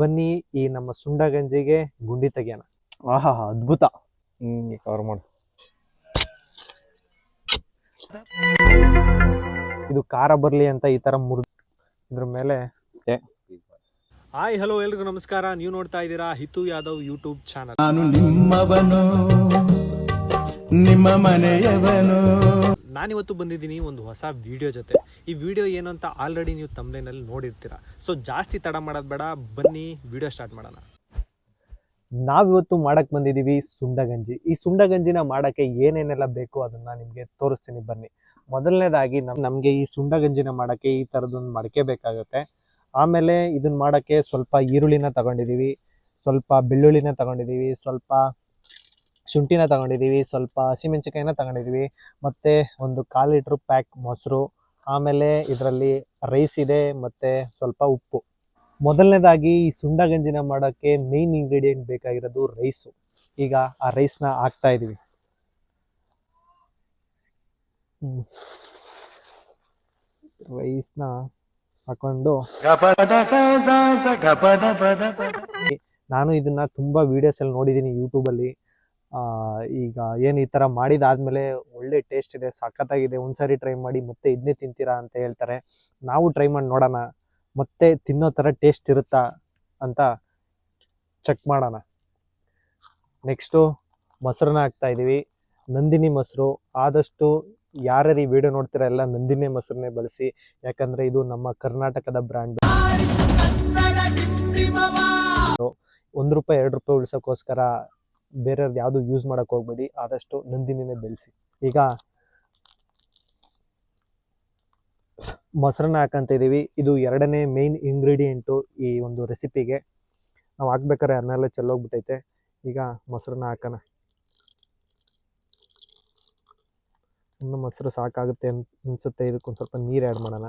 ಬನ್ನಿ ಈ ನಮ್ಮ ಸುಂಡ ಗಂಜಿಗೆ ಗುಂಡಿ ತೆಗಿಯೋಣ. ಆಹಾ ಅದ್ಭುತ. ಹಿಂಗೆ ಕವರ್ ಮಾಡು. ಇದು ಖಾರ ಬರಲಿ ಅಂತ ಈ ತರ ಮುರಿದು ಇದ್ರ ಮೇಲೆ ಹಾಯ್ ಹಲೋ ಎಲ್ರಿಗೂ ನಮಸ್ಕಾರ. ನೀವು ನೋಡ್ತಾ ಇದ್ದೀರಾ ಹಿತು ಯಾದವ್ ಯೂಟ್ಯೂಬ್ ಚಾನಲ್. ನಾನು ನಿಮ್ಮವನು ನಿಮ್ಮ ಮನೆಯವನು. ನಾನಿವತ್ತು ಬಂದಿದ್ದೀನಿ ಒಂದು ಹೊಸ ವಿಡಿಯೋ ಜೊತೆ. ಈ ವಿಡಿಯೋ ಏನು ಅಂತ ಆಲ್ರೆಡಿ ನೀವು ತಮ್ಲೈನಲ್ಲಿ ನೋಡಿರ್ತೀರ. ಸೊ ಜಾಸ್ತಿ ತಡ ಮಾಡೋದು ಬೇಡ. ಬನ್ನಿ ವಿಡಿಯೋ ಸ್ಟಾರ್ಟ್ ಮಾಡೋಣ. ನಾವಿವತ್ತು ಮಾಡೋಕ್ಕೆ ಬಂದಿದ್ದೀವಿ ಸುಂಡಗಂಜಿ. ಈ ಸುಂಡಗಂಜಿನ ಮಾಡೋಕ್ಕೆ ಏನೇನೆಲ್ಲ ಬೇಕು ಅದನ್ನ ನಿಮಗೆ ತೋರಿಸ್ತೀನಿ, ಬನ್ನಿ. ಮೊದಲನೇದಾಗಿ ನಮ್, ನಮಗೆ ಈ ಸುಂಡಗಂಜಿನ ಮಾಡೋಕ್ಕೆ ಈ ಥರದೊಂದು ಮಡಕೆ ಬೇಕಾಗುತ್ತೆ. ಆಮೇಲೆ ಇದನ್ನ ಮಾಡೋಕ್ಕೆ ಸ್ವಲ್ಪ ಈರುಳ್ಳಿನ ತಗೊಂಡಿದ್ದೀವಿ ಸ್ವಲ್ಪ ಬೆಳ್ಳುಳ್ಳಿನ ತಗೊಂಡಿದ್ದೀವಿ ಸ್ವಲ್ಪ ಶುಂಠಿನ ತಗೊಂಡಿದ್ದೀವಿ ಸ್ವಲ್ಪ ಹಸಿಮೆಣಸಿಕಾಯಿನ ತಗೊಂಡಿದ್ದೀವಿ ಮತ್ತು ಒಂದು ಕಾಲು ಲೀಟ್ರ್ ಪ್ಯಾಕ್ ಮೊಸರು ಆಮೇಲೆ ಇದರಲ್ಲಿ ರೈಸ್ ಇದೆ ಮತ್ತು ಸ್ವಲ್ಪ ಉಪ್ಪು. ಮೊದಲನೇದಾಗಿ ಈ ಸುಂಡ ಗಂಜಿನ ಮಾಡೋಕ್ಕೆ ಮೇನ್ ಇಂಗ್ರೀಡಿಯೆಂಟ್ ಬೇಕಾಗಿರೋದು ರೈಸು ಈಗ ಆ ರೈಸ್ನ ಹಾಕ್ತಾ ಇದ್ದೀವಿ ರೈಸ್ನ ಹಾಕೊಂಡು ನಾನು ಇದನ್ನ ತುಂಬಾ ವಿಡಿಯೋಸ್ ಅಲ್ಲಿ ನೋಡಿದ್ದೀನಿ ಯೂಟ್ಯೂಬಲ್ಲಿ ಈಗ ಏನು ಈ ಥರ ಮಾಡಿದಾದ್ಮೇಲೆ ಒಳ್ಳೆ ಟೇಸ್ಟ್ ಇದೆ, ಸಖತ್ತಾಗಿದೆ, ಒಂದ್ಸರಿ ಟ್ರೈ ಮಾಡಿ ಮತ್ತೆ ಇದನ್ನೇ ತಿಂತೀರಾ ಅಂತ ಹೇಳ್ತಾರೆ. ನಾವು ಟ್ರೈ ಮಾಡಿ ನೋಡೋಣ, ಮತ್ತೆ ತಿನ್ನೋ ಥರ ಟೇಸ್ಟ್ ಇರುತ್ತಾ ಅಂತ ಚೆಕ್ ಮಾಡೋಣ. ನೆಕ್ಸ್ಟು ಮೊಸರನ್ನ ಹಾಕ್ತಾ ಇದ್ದೀವಿ ನಂದಿನಿ ಮೊಸರು, ಆದಷ್ಟು ಯಾರ್ಯಾರು ಈ ವಿಡಿಯೋ ನೋಡ್ತೀರಾ ಎಲ್ಲ ನಂದಿನಿ ಮೊಸರನ್ನೇ ಬಳಸಿ, ಯಾಕಂದ್ರೆ ಇದು ನಮ್ಮ ಕರ್ನಾಟಕದ ಬ್ರ್ಯಾಂಡ್ ಒಂದು ರೂಪಾಯಿ, ಎರಡು ರೂಪಾಯಿ ಉಳಿಸೋಕ್ಕೋಸ್ಕರ ಬೇರೆಯವ್ರದ್ದು ಯಾವುದು ಯೂಸ್ ಮಾಡಕ್ ಹೋಗ್ಬೇಡಿ ಆದಷ್ಟು ನಂದಿನಿನೇ ಬೆಳೆಸಿ. ಈಗ ಮೊಸರನ್ನ ಹಾಕಂತ ಇದೀವಿ. ಇದು ಎರಡನೇ ಮೇನ್ ಇಂಗ್ರೀಡಿಯೆಂಟು ಈ ಒಂದು ರೆಸಿಪಿಗೆ ನಾವು ಹಾಕ್ಬೇಕಾರೆ ಅದನ್ನೆಲ್ಲ ಚೆಲ್ಲೋಗ್ಬಿಟ್ಟೈತೆ. ಈಗ ಮೊಸರನ್ನ ಹಾಕೋಣ. ಇನ್ನು ಮೊಸರು ಸಾಕಾಗುತ್ತೆ ಅನ್ ಅನ್ಸುತ್ತೆ. ಇದಕ್ಕೊಂದು ಸ್ವಲ್ಪ ನೀರು ಆ್ಯಡ್ ಮಾಡೋಣ.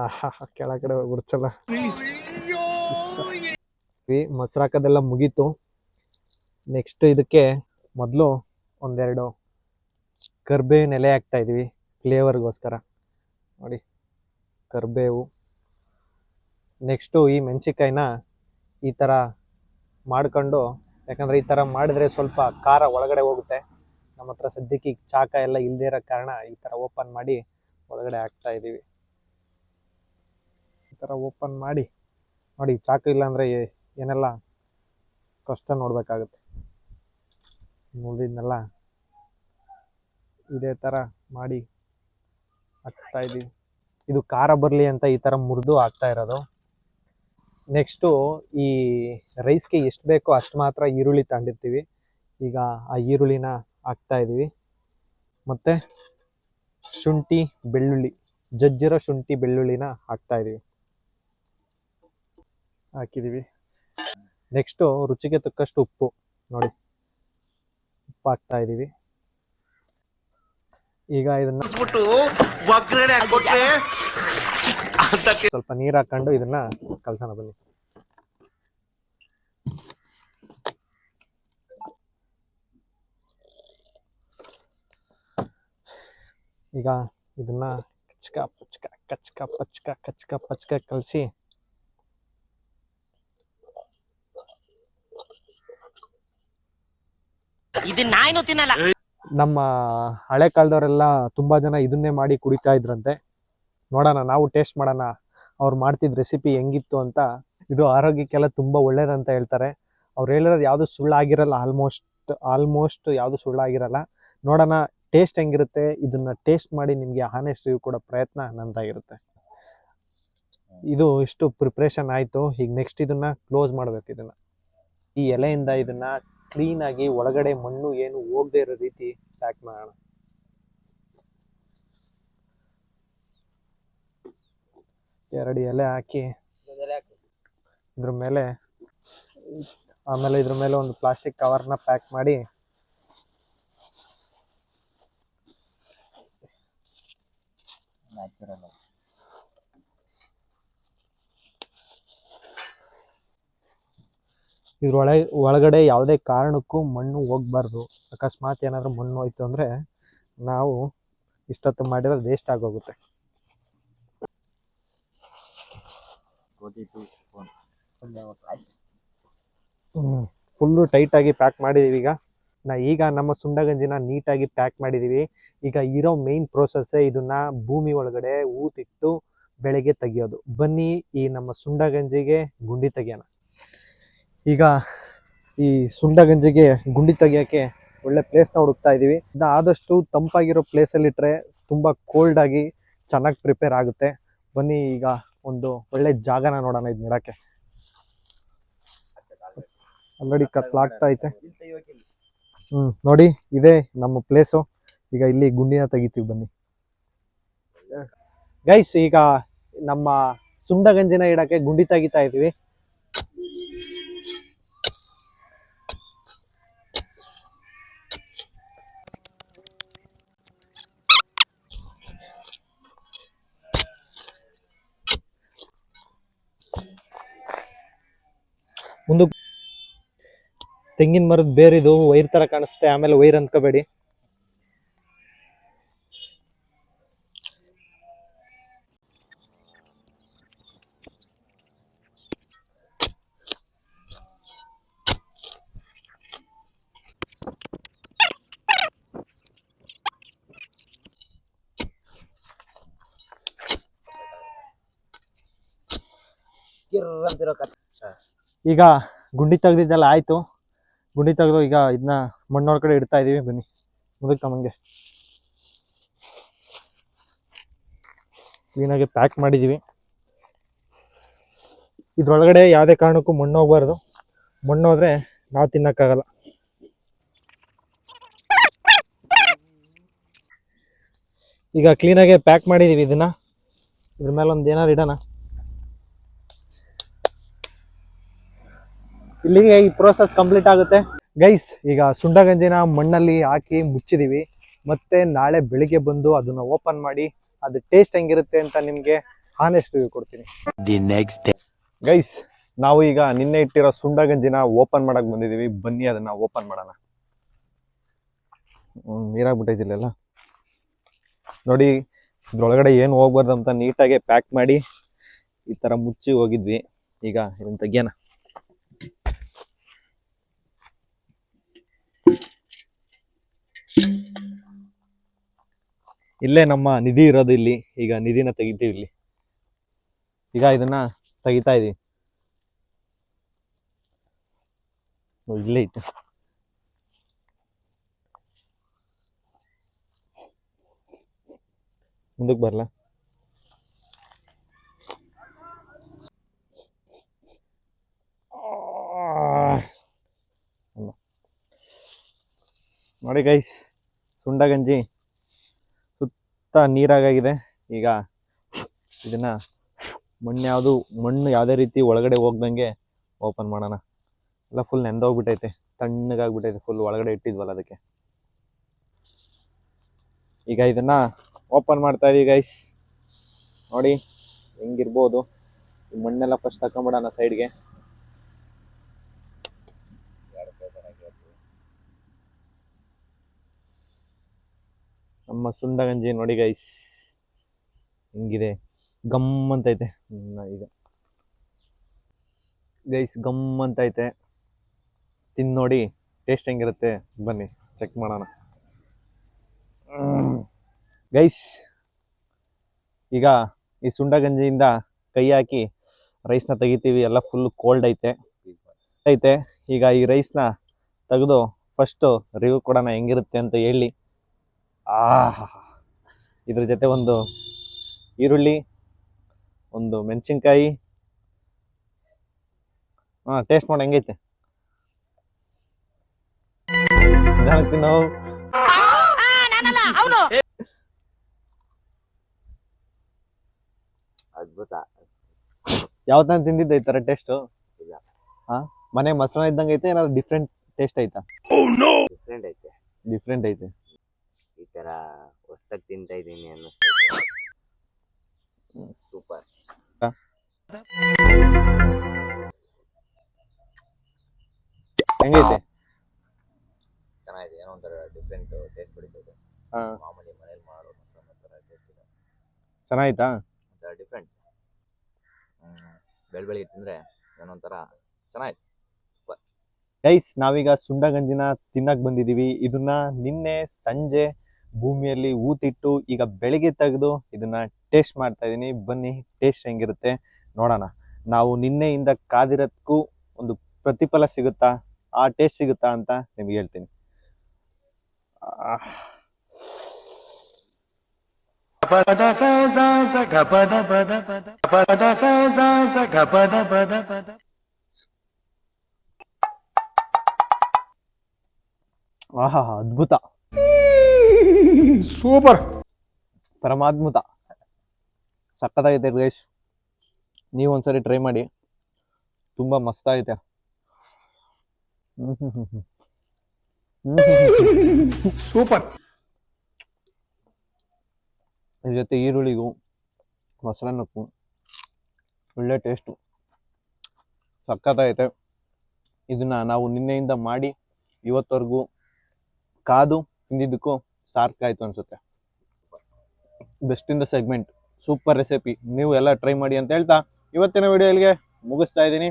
ಆಹಾ ಕೆಳಗಡೆ ಗುಡ್ಸಲ್ಲ ಮೊಸರು ಹಾಕೋದೆಲ್ಲ ಮುಗೀತು. ನೆಕ್ಸ್ಟ್ ಇದಕ್ಕೆ ಮೊದಲು ಒಂದೆರಡು ಕರ್ಬೇವಿನ ಎಲೆ ಹಾಕ್ತಾ ಇದೀವಿ ಫ್ಲೇವರ್ಗೋಸ್ಕರ ನೋಡಿ, ಕರ್ಬೇವು. ನೆಕ್ಸ್ಟು ಈ ಮೆಣಸಿಕಾಯಿನ ಈ ಥರ ಮಾಡ್ಕೊಂಡು, ಯಾಕಂದರೆ ಈ ಥರ ಮಾಡಿದ್ರೆ ಸ್ವಲ್ಪ ಖಾರ ಒಳಗಡೆ ಹೋಗುತ್ತೆ. ನಮ್ಮ ಹತ್ರ ಸದ್ಯಕ್ಕೆ ಚಾಕ ಎಲ್ಲ ಇಲ್ಲದೇ ಇರೋ ಕಾರಣ ಈ ಥರ ಓಪನ್ ಮಾಡಿ ಒಳಗಡೆ ಹಾಕ್ತಾ ಇದ್ದೀವಿ. ಈ ಥರ ಓಪನ್ ಮಾಡಿ, ನೋಡಿ, ಚಾಕು ಇಲ್ಲಾಂದರೆ ಏನೆಲ್ಲ ಕಷ್ಟ ನೋಡಬೇಕಾಗುತ್ತೆ. ಉಳಿದಿದ್ನೆಲ್ಲ ಇದೇ ಥರ ಮಾಡಿ ಹಾಕ್ತಾ ಇದ್ದೀವಿ. ಇದು ಖಾರ ಬರಲಿ ಅಂತ ಈ ಥರ ಮುರಿದು ಹಾಕ್ತಾ ಇರೋದು. ನೆಕ್ಸ್ಟು ಈ ರೈಸ್ಗೆ ಎಷ್ಟು ಬೇಕೋ ಅಷ್ಟು ಮಾತ್ರ ಈರುಳ್ಳಿ ತಗೊಂಡಿರ್ತೀವಿ ಈಗ ಆ ಈರುಳ್ಳಿನ ಹಾಕ್ತಾ ಇದ್ದೀವಿ. ಮತ್ತು ಶುಂಠಿ, ಬೆಳ್ಳುಳ್ಳಿ, ಜಜ್ಜಿರೋ ಶುಂಠಿ, ಬೆಳ್ಳುಳ್ಳಿನ ಹಾಕ್ತಾ ಇದ್ದೀವಿ. ಹಾಕಿದ್ದೀವಿ. ನೆಕ್ಸ್ಟು ರುಚಿಗೆ ತಕ್ಕಷ್ಟು ಉಪ್ಪು ನೋಡಿ. ಉಪ್ಪು ಆಗ್ತಾ ಇದ್ದೀವಿ ಈಗ ಇದನ್ನ ಸ್ವಲ್ಪ ನೀರು ಹಾಕೊಂಡು ಇದನ್ನ ಕಲ್ಸೋಣ ಬನ್ನಿ. ಈಗ ಇದನ್ನ ಕಚ್ಕ ಪಚ್ಕ ಕಚ್ಕ ಪಚ್ಕ ಕಚ್ಕ ಪಚ್ಕ ಕಲಸಿ ನಾನು ನಮ್ಮ ಹಳೆ ಕಾಲದವರೆಲ್ಲ ತುಂಬಾ ಜನ ಇದನ್ನೇ ಮಾಡಿ ಕುಡಿತಾ ಇದ್ರಂತೆ. ನೋಡೋಣ, ನಾವು ಟೇಸ್ಟ್ ಮಾಡೋಣ. ಅವ್ರು ಮಾಡ್ತಿದ್ ರೆಸಿಪಿ ಹೆಂಗಿತ್ತು ಅಂತ. ಇದು ಆರೋಗ್ಯಕ್ಕೆಲ್ಲ ತುಂಬಾ ಒಳ್ಳೇದಂತ ಹೇಳ್ತಾರೆ. ಅವ್ರು ಹೇಳಿರೋದು ಯಾವುದು ಸುಳ್ಳಾಗಿರಲ್ಲ ಆಲ್ಮೋಸ್ಟ್ ಆಲ್ಮೋಸ್ಟ್ ಯಾವುದು ಸುಳ್ಳಾಗಿರಲ್ಲ. ನೋಡೋಣ, ಟೇಸ್ಟ್ ಹೆಂಗಿರುತ್ತೆ, ಇದನ್ನ ಟೇಸ್ಟ್ ಮಾಡಿ ನಿಮಗೆ ಹಾನೆಸ್ಟ್ ರಿವ್ಯೂ ಕೊಡೋ ಪ್ರಯತ್ನ ನಂದಾಗಿರುತ್ತೆ ಇದು ಇಷ್ಟು ಪ್ರಿಪ್ರೇಷನ್ ಆಯಿತು. ಈಗ ನೆಕ್ಸ್ಟ್ ಇದನ್ನ ಕ್ಲೋಸ್ ಮಾಡ್ಬೇಕು ಇದನ್ನ. ಈ ಎಲೆಯಿಂದ ಇದನ್ನ ಕ್ಲೀನ್ ಆಗಿ ಒಳಗಡೆ ಮಣ್ಣು ಏನು ಹೋಗದೆ ಇರೋ ರೀತಿ ಪ್ಯಾಕ್ ಮಾಡೋಣ. ಎರಡು ಎಲೆ ಹಾಕಿ, ಇದ್ರ ಮೇಲೆ, ಆಮೇಲೆ ಇದ್ರ ಮೇಲೆ ಒಂದು ಪ್ಲಾಸ್ಟಿಕ್ ಕವರ್ನ ಪ್ಯಾಕ್ ಮಾಡಿ ಇದ್ರೊಳಗೆ ಒಳಗಡೆ ಯಾವುದೇ ಕಾರಣಕ್ಕೂ ಮಣ್ಣು ಹೋಗ್ಬಾರ್ದು. ಅಕಸ್ಮಾತ್ ಏನಾದರೂ ಮಣ್ಣು ಹೋಯ್ತು ಅಂದರೆ ನಾವು ಇಷ್ಟೊತ್ತು ಮಾಡಿದ್ರೆ ವೇಸ್ಟ್ ಆಗೋಗುತ್ತೆ. ಫುಲ್ಲು ಟೈಟಾಗಿ ಪ್ಯಾಕ್ ಮಾಡಿದ್ದೀವಿ ಈಗ. ನಾ ಈಗ ನಮ್ಮ ಸುಂಡಗಂಜಿನ ನೀಟಾಗಿ ಪ್ಯಾಕ್ ಮಾಡಿದೀವಿ. ಈಗ ಇರೋ ಮೇನ್ ಪ್ರೋಸೆಸ್ಸೇ ಇದನ್ನ ಭೂಮಿ ಒಳಗಡೆ ಊತಿಟ್ಟು ಬೆಳಗ್ಗೆ ತೆಗಿಯೋದು. ಬನ್ನಿ ಈ ನಮ್ಮ ಸುಂಡಗಂಜಿಗೆ ಗುಂಡಿ ತೆಗಿಯೋಣ. ಈಗ ಈ ಸುಂಡಗಂಜಿಗೆ ಗುಂಡಿ ತೆಗಿಯೋಕ್ಕೆ ಒಳ್ಳೆ ಪ್ಲೇಸ್ನ ಹುಡುಕ್ತಾ ಇದ್ದೀವಿ ಆದಷ್ಟು ತಂಪಾಗಿರೋ ಪ್ಲೇಸಲ್ಲಿ ಇಟ್ಟರೆ ತುಂಬ ಕೋಲ್ಡ್ ಆಗಿ ಚೆನ್ನಾಗಿ ಪ್ರಿಪೇರ್ ಆಗುತ್ತೆ. ಬನ್ನಿ ಈಗ ಒಂದು ಒಳ್ಳೆ ಜಾಗನ ನೋಡೋಣ ಇದು ನೋಡೋಕ್ಕೆ. ಆಲ್ರೆಡಿ ಕತ್ಲಾಗ್ತಾ ಐತೆ. ಹ್ಞೂ ನೋಡಿ, ಇದೇ ನಮ್ಮ ಪ್ಲೇಸು ಈಗ ಇಲ್ಲಿ ಗುಂಡಿನ ತೆಗಿತೀವಿ ಬನ್ನಿ. ಗೈಸ್ ಈಗ ನಮ್ಮ ಸುಂಡಗಂಜಿನ ಇಡಕ್ಕೆ ಗುಂಡಿ ತೆಗಿತಾ ಇದೀವಿ. ಮುಂದಕ್ಕೆ ತೆಂಗಿನ ಮರದ ಬೇರಿದು ವೈರ್ ತರ ಕಾಣಿಸುತ್ತೆ ಆಮೇಲೆ ವೈರ್ ಅಂದ್ಕೋಬೇಡಿ ಈಗ ಗುಂಡಿ ತೆಗ್ದಿದ್ದೆಲ್ಲ ಆಯ್ತು. ಗುಂಡಿ ತೆಗೆದು ಈಗ ಇದನ್ನ ಮಣ್ಣೊಳಗಡೆ ಇಡ್ತಾ ಇದೀವಿ. ಬನ್ನಿ ಮುಂದಕ್ಕೆ ತಮ್ಮಂಗೆ ಕ್ಲೀನಾಗಿ ಪ್ಯಾಕ್ ಮಾಡಿದೀವಿ. ಇದ್ರೊಳಗಡೆ ಯಾವುದೇ ಕಾರಣಕ್ಕೂ ಮಣ್ಣು ಹೋಗ್ಬಾರ್ದು. ಮಣ್ಣು ಹೋದರೆ ನಾವು ತಿನ್ನೋಕ್ಕಾಗಲ್ಲ. ಈಗ ಕ್ಲೀನಾಗೆ ಪ್ಯಾಕ್ ಮಾಡಿದೀವಿ ಇದನ್ನ. ಇದ್ರ ಮೇಲೆ ಒಂದು ಏನಾರು ಇಡೋಣ. ಇಲ್ಲಿಗೆ ಈ ಪ್ರೋಸೆಸ್ ಕಂಪ್ಲೀಟ್ ಆಗುತ್ತೆ. ಗೈಸ್ ಈಗ ಸುಂಡಗಂಜಿನ ಮಣ್ಣಲ್ಲಿ ಹಾಕಿ ಮುಚ್ಚಿದೀವಿ. ಮತ್ತೆ ನಾಳೆ ಬೆಳಿಗ್ಗೆ ಬಂದು ಅದನ್ನ ಓಪನ್ ಮಾಡಿ ಅದು ಟೇಸ್ಟ್ ಹೆಂಗಿರುತ್ತೆ ಅಂತ ನಿಮ್ಗೆ ಹಾನೆಸ್ಟ್ ರಿವ್ಯೂ ಕೊಡ್ತೀನಿ. ದಿ ನೆಕ್ಸ್ಟ್ ಡೇ ಗೈಸ್ ನಾವು ಈಗ ನಿನ್ನೆ ಇಟ್ಟಿರೋ ಸುಂಡಗಂಜಿನ ಓಪನ್ ಮಾಡಕ್ ಬಂದಿದೀವಿ. ಬನ್ನಿ ಅದನ್ನ ಓಪನ್ ಮಾಡೋಣ. ಹ್ಮ್, ನೀರಾಗ್ಬಿಟ್ಟೈತಿಲ್ಲ ನೋಡಿ ಇದ್ರೊಳಗಡೆ ಏನು ಹೋಗ್ಬಾರ್ದು ಅಂತ ನೀಟಾಗಿ ಪ್ಯಾಕ್ ಮಾಡಿ ಈ ತರ ಮುಚ್ಚಿ ಹೋಗಿದ್ವಿ. ಈಗ ಇದನ್ನ ತೆಗಿಯೋಣ. ಇಲ್ಲೇ ನಮ್ಮ ನಿಧಿ ಇರೋದು ಇಲ್ಲಿ. ಈಗ ನಿಧಿನ ತೆಗಿತೀವಿ ಇಲ್ಲಿ. ಈಗ ಇದನ್ನ ತೆಗಿತಾ ಇದೀವಿ. ಇಲ್ಲೇ ಇತ್ತು. ಮುಂದಕ್ಕೆ ಬರಲ ನೋಡಿ ಗೈಸ್ ಸುಂಡಗಂಜಿ ಸುತ್ತ ನೀರಾಗಾಗಿದೆ. ಈಗ ಇದನ್ನ ಮಣ್ಣು ಯಾವುದು, ಮಣ್ಣು ಯಾವುದೇ ರೀತಿ ಒಳಗಡೆ ಹೋಗ್ದಂಗೆ ಓಪನ್ ಮಾಡೋಣ. ಎಲ್ಲ ಫುಲ್ ನೆಂದೋಗ್ಬಿಟ್ಟೈತೆ ತಣ್ಣಗಾಗ್ಬಿಟ್ಟೈತೆ ಫುಲ್ ಒಳಗಡೆ ಇಟ್ಟಿದ್ವಲ್ಲ ಅದಕ್ಕೆ. ಈಗ ಇದನ್ನ ಓಪನ್ ಮಾಡ್ತಾ ಇದೀವಿ ಗೈಸ್ ನೋಡಿ, ಹೆಂಗಿರ್ಬೋದು. ಈ ಮಣ್ಣೆಲ್ಲ ಫಸ್ಟ್ ತಕೊಂಬಿಡೋಣ ಸೈಡ್ಗೆ ನಮ್ಮ ಸುಂಡಗಂಜಿ ನೋಡಿ ಗೈಸ್ ಹಿಂಗಿದೆ. ಗಮ್ ಅಂತೈತೆ. ಈಗ. ಗೈಸ್ ಗಮ್ ಅಂತೈತೆ. ತಿಂದು ನೋಡಿ. ಟೇಸ್ಟ್ ಹೆಂಗಿರುತ್ತೆ. ಬನ್ನಿ. ಚೆಕ್ ಮಾಡೋಣ. ಗೈಸ್ ಈಗ ಈ ಸುಂಡಗಂಜಿಯಿಂದ ಕೈ ಹಾಕಿ ರೈಸ್ನ ತೆಗಿತೀವಿ. ಎಲ್ಲ ಫುಲ್ ಕೋಲ್ಡ್ ಐತೆ. ಐತೆ. ಈಗ ಈ ರೈಸ್ನ ತೆಗೆದು ಫಸ್ಟು ರಿವ್ಯೂ ಕೊಡೋಣ ಹೆಂಗಿರುತ್ತೆ ಅಂತ ಹೇಳಿ. ಆಹಾ. ಇದ್ರ ಜೊತೆ ಒಂದು ಈರುಳ್ಳಿ ಒಂದು ಮೆಣಸಿನ್ಕಾಯಿ. ಹಾಂ ಟೇಸ್ಟ್ ಮಾಡಿ ಹೆಂಗೈತೆ. ನಾವು ಅದ್ಭುತ. ಯಾವತ್ತಾನ ತಿಂದಿದ್ದ ಈ ತರ ಟೇಸ್ಟು. ಹಾ ಮನೆ ಮೊಸರನ್ನ ಇದ್ದಂಗೆ ಐತೆ ಏನಾದ್ರು ಡಿಫ್ರೆಂಟ್ ಟೇಸ್ಟ್ ಐತಾ? ಡಿಫ್ರೆಂಟ್ ಐತೆ. ಡಿಫ್ರೆಂಟ್ ಐತೆ. ತರ ತಿಂತಾ ಇದ್ದೀನಿ ಅನ್ನಿಸ್ತೈತೆ ಸೂಪರ್ ಹೆಂಗೈತೆ? ಚೆನ್ನಾಗಿದೆ. ಏನೋ ಒಂಥರ ಡಿಫ್ರೆಂಟ್ ಟೇಸ್ಟ್ ಬಿಡಿತೈತೆ. ಹಾ. ಮಾಮೂಲಿ ಮನೇಲಿ ಮಾಡೋ ಥರ ಟೇಸ್ಟ್ ಇದೆ. ಚೆನ್ನಾಯ್ತಾ ಒಂಥರ ಡಿಫ್ರೆಂಟ್ ಬೆಳ್ ಬೆಳಿಗ್ಗೆ ತಿಂದ್ರೆ ಏನೋ ಒಂಥರ ಸೂಪರ್ ಗೈಸ್ ನಾವೀಗ ಸುಂಡಗಂಜಿನ ತಿನ್ನಕ್ ಬಂದಿದೀವಿ. ಇದನ್ನ ನಿನ್ನೆ ಸಂಜೆ ಭೂಮಿಯಲ್ಲಿ ಊತಿಟ್ಟು ಈಗ ಬೆಳಿಗ್ಗೆ ತೆಗೆದು ಇದನ್ನ ಟೇಸ್ಟ್ ಮಾಡ್ತಾ ಇದ್ದೀನಿ ಬನ್ನಿ ಟೇಸ್ಟ್ ಹೆಂಗಿರುತ್ತೆ ನೋಡೋಣ. ನಾವು ನಿನ್ನೆಯಿಂದ ಕಾದಿರೋದಕ್ಕೂ ಒಂದು ಪ್ರತಿಫಲ ಸಿಗುತ್ತಾ? ಆ ಟೇಸ್ಟ್ ಸಿಗುತ್ತಾ ಅಂತ ನಿಮ್ಗೆ ಹೇಳ್ತೀನಿ. ಆಹ್. ಅದ್ಭುತ. ಸೂಪರ್. ಪರಮಾದ್ಭುತ. ಸಕ್ಕತ್ತಾಗೈತೆ ಗೈಸ್ ನೀವು ಒಂದ್ಸರಿ ಟ್ರೈ ಮಾಡಿ. ತುಂಬಾ ಮಸ್ತ್ ಆಗೈತೆ ಹ್ಮ್ ಹ್ಮ್ ಹ್ಮ್ ಹ್ಮ್. ಹ್ಮ್ ಹ್ಮ್ ಹ್ಮ್. ಸೂಪರ್. ಇದ್ರ ಜೊತೆ ಈರುಳ್ಳಿಗೂ ಮೊಸರನ್ನಕ್ಕೂ ಒಳ್ಳೆ ಟೇಸ್ಟು ಸಕ್ಕತ್ತಾಗೈತೆ ಇದನ್ನ ನಾವು ನಿನ್ನೆಯಿಂದ ಮಾಡಿ ಇವತ್ತವರೆಗೂ ಕಾದು ತಿಂದಿದ್ದಕ್ಕೂ ಸಾರ್ಕಾಯ್ತು ಅನ್ಸುತ್ತೆ. Best in the segment super recipe ನೀವು ಎಲ್ಲ ಟ್ರೈ ಮಾಡಿ ಅಂತ ಹೇಳ್ತಾ ಇವತ್ತಿನ ವಿಡಿಯೋ ಇಲ್ಲಿಗೆ ಮುಗಿಸ್ತಾ ಇದ್ದೀನಿ.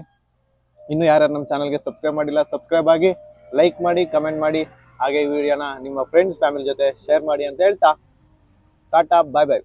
ಇನ್ನು ಯಾರ್ಯಾರು ನಮ್ಮ ಚಾನಲ್ಗೆ ಸಬ್ಸ್ಕ್ರೈಬ್ ಮಾಡಿಲ್ಲ ಸಬ್ಸ್ಕ್ರೈಬ್ ಆಗಿ ಲೈಕ್ ಮಾಡಿ ಕಮೆಂಟ್ ಮಾಡಿ, ಹಾಗೆ ಈ ವಿಡಿಯೋನ ನಿಮ್ಮ ಫ್ರೆಂಡ್ಸ್ ಫ್ಯಾಮಿಲಿ ಜೊತೆ ಶೇರ್ ಮಾಡಿ ಅಂತ ಹೇಳ್ತಾ, ಟಾಟಾ ಬಾಯ್ ಬಾಯ್